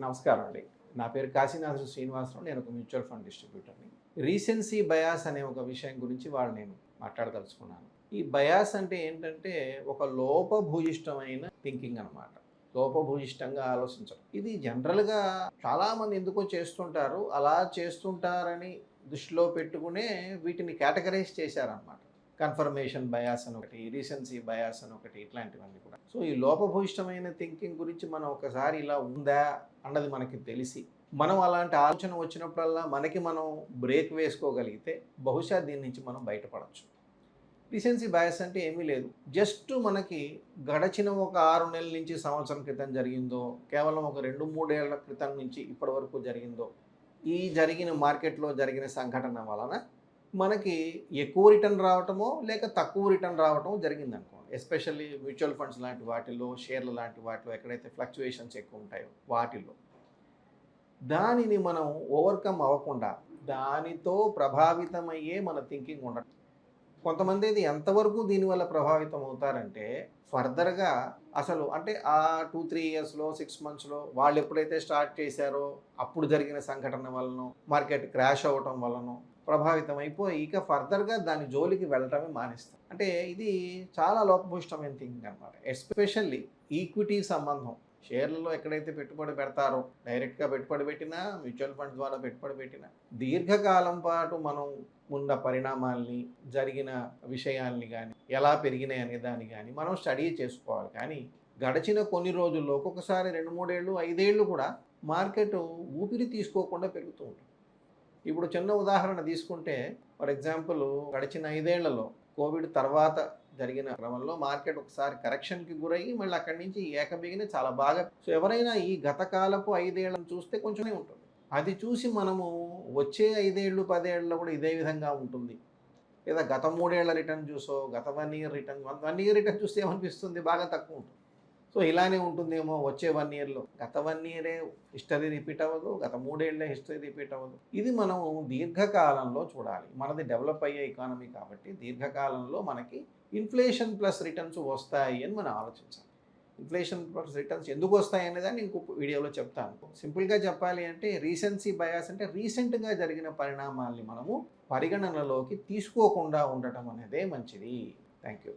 నమస్కారం అండి. నా పేరు కాశీనాథ శ్రీనివాసరావు. నేను ఒక మ్యూచువల్ ఫండ్ డిస్ట్రిబ్యూటర్ని. రీసెన్సీ బయాస్ అనే ఒక విషయం గురించి వాళ్ళు నేను మాట్లాడదలుచుకున్నాను. ఈ బయాస్ అంటే ఏంటంటే ఒక లోపభూయిష్టమైన థింకింగ్ అనమాట లోపభూయిష్టంగా ఆలోచించడం. ఇది జనరల్గా చాలామంది ఎందుకో చేస్తుంటారు. అలా చేస్తుంటారని దృష్టిలో పెట్టుకునే వీటిని కేటగరైజ్ చేశారనమాట కన్ఫర్మేషన్ బయాస్ అని ఒకటి రీసెన్సీ బయాస్ అని ఒకటి ఇట్లాంటివన్నీ కూడా. సో ఈ లోపభూయిష్టమైన థింకింగ్ గురించి మనం ఒకసారి ఇలా ఉందా అన్నది మనకి తెలిసి మనం అలాంటి ఆలోచన వచ్చినప్పుడల్లా మనకి మనం బ్రేక్ వేసుకోగలిగితే బహుశా దీని నుంచి మనం బయటపడవచ్చు రీసెన్సీ బయాస్ అంటే ఏమీ లేదు. జస్ట్ మనకి గడచిన ఒక ఆరు నెలల నుంచి సంవత్సరం క్రితం జరిగిందో కేవలం ఒక రెండు మూడేళ్ళ క్రితం నుంచి ఇప్పటి వరకు జరిగిందో ఈ జరిగిన మార్కెట్లో జరిగిన సంఘటన వలన మనకి ఎక్కువ రిటర్న్ రావటమో లేక తక్కువ రిటర్న్ రావటమో జరిగింది అనుకోండి ఎస్పెషల్లీ మ్యూచువల్ ఫండ్స్ లాంటి వాటిల్లో షేర్లు లాంటి వాటిలో ఎక్కడైతే ఫ్లక్చువేషన్స్ ఎక్కువ ఉంటాయో వాటిల్లో. దానిని మనం ఓవర్కమ్ అవ్వకుండా దానితో ప్రభావితమయ్యే మన థింకింగ్ ఉండటం కొంతమంది ఇది ఎంతవరకు దీనివల్ల ప్రభావితం అవుతారంటే ఫర్దర్గా అసలు అంటే ఆ టూ త్రీ ఇయర్స్లో సిక్స్ మంత్స్లో వాళ్ళు ఎప్పుడైతే స్టార్ట్ చేశారో అప్పుడు జరిగిన సంఘటన వలన మార్కెట్ క్రాష్ అవ్వటం వలన ప్రభావితం అయిపోయి ఇక ఫర్దర్గా దాని జోలికి వెళ్ళటమే మానేస్తాం. అంటే ఇది చాలా లోపభూష్టమైన థింకింగ్ అనమాట ఎస్పెషల్లీ ఈక్విటీ సంబంధం. షేర్లలో ఎక్కడైతే పెట్టుబడి పెడతారో డైరెక్ట్గా పెట్టుబడి పెట్టినా మ్యూచువల్ ఫండ్ ద్వారా పెట్టుబడి పెట్టినా దీర్ఘకాలం పాటు మనం ఉన్న పరిణామాల్ని జరిగిన విషయాల్ని కానీ ఎలా పెరిగినాయి అనే దాన్ని కానీ మనం స్టడీ చేసుకోవాలి. కానీ గడిచిన కొన్ని రోజుల్లో ఒక్కొక్కసారి రెండు మూడేళ్ళు ఐదేళ్ళు కూడా మార్కెట్ ఊపిరి తీసుకోకుండా పెరుగుతూ ఉంటుంది. ఇప్పుడు చిన్న ఉదాహరణ తీసుకుంటే ఫర్ ఎగ్జాంపుల్ గడిచిన ఐదేళ్ళలో కోవిడ్ తర్వాత జరిగిన క్రమంలో మార్కెట్ ఒకసారి కరెక్షన్కి గురయ్యి మళ్ళీ అక్కడి నుంచి ఏకబిగిన చాలా బాగా. సో ఎవరైనా ఈ గత కాలపు ఐదేళ్ళను చూస్తే కొంచెమే ఉంటుంది. అది చూసి మనము వచ్చే ఐదేళ్ళు పదేళ్ళలో కూడా ఇదే విధంగా ఉంటుంది. లేదా గత మూడేళ్ళ రిటర్న్ చూసో గత one year return one year return చూస్తే ఏమనిపిస్తుంది? బాగా తక్కువ ఉంటుంది. సో ఇలానే ఉంటుందేమో వచ్చే వన్ ఇయర్లో. గత వన్ ఇయరే హిస్టరీ రిపీట్ అవ్వదు గత మూడేళ్ళే హిస్టరీ రిపీట్ అవ్వదు. ఇది మనం దీర్ఘకాలంలో చూడాలి. మనది డెవలప్ అయ్యే ఎకానమీ కాబట్టి దీర్ఘకాలంలో మనకి ఇన్ఫ్లేషన్ ప్లస్ రిటర్న్స్ వస్తాయి అని మనం ఆలోచించాలి. ఇన్ఫ్లేషన్ ప్లస్ రిటర్న్స్ ఎందుకు వస్తాయి అనేదాన్ని ఇంకొక వీడియోలో చెప్తాను. సింపుల్గా చెప్పాలి అంటే రీసెన్సీ బయాస్ అంటే రీసెంట్గా జరిగిన పరిణామాల్ని మనము పరిగణనలోకి తీసుకోకుండా ఉండటం అనేదే మంచిది. Thank you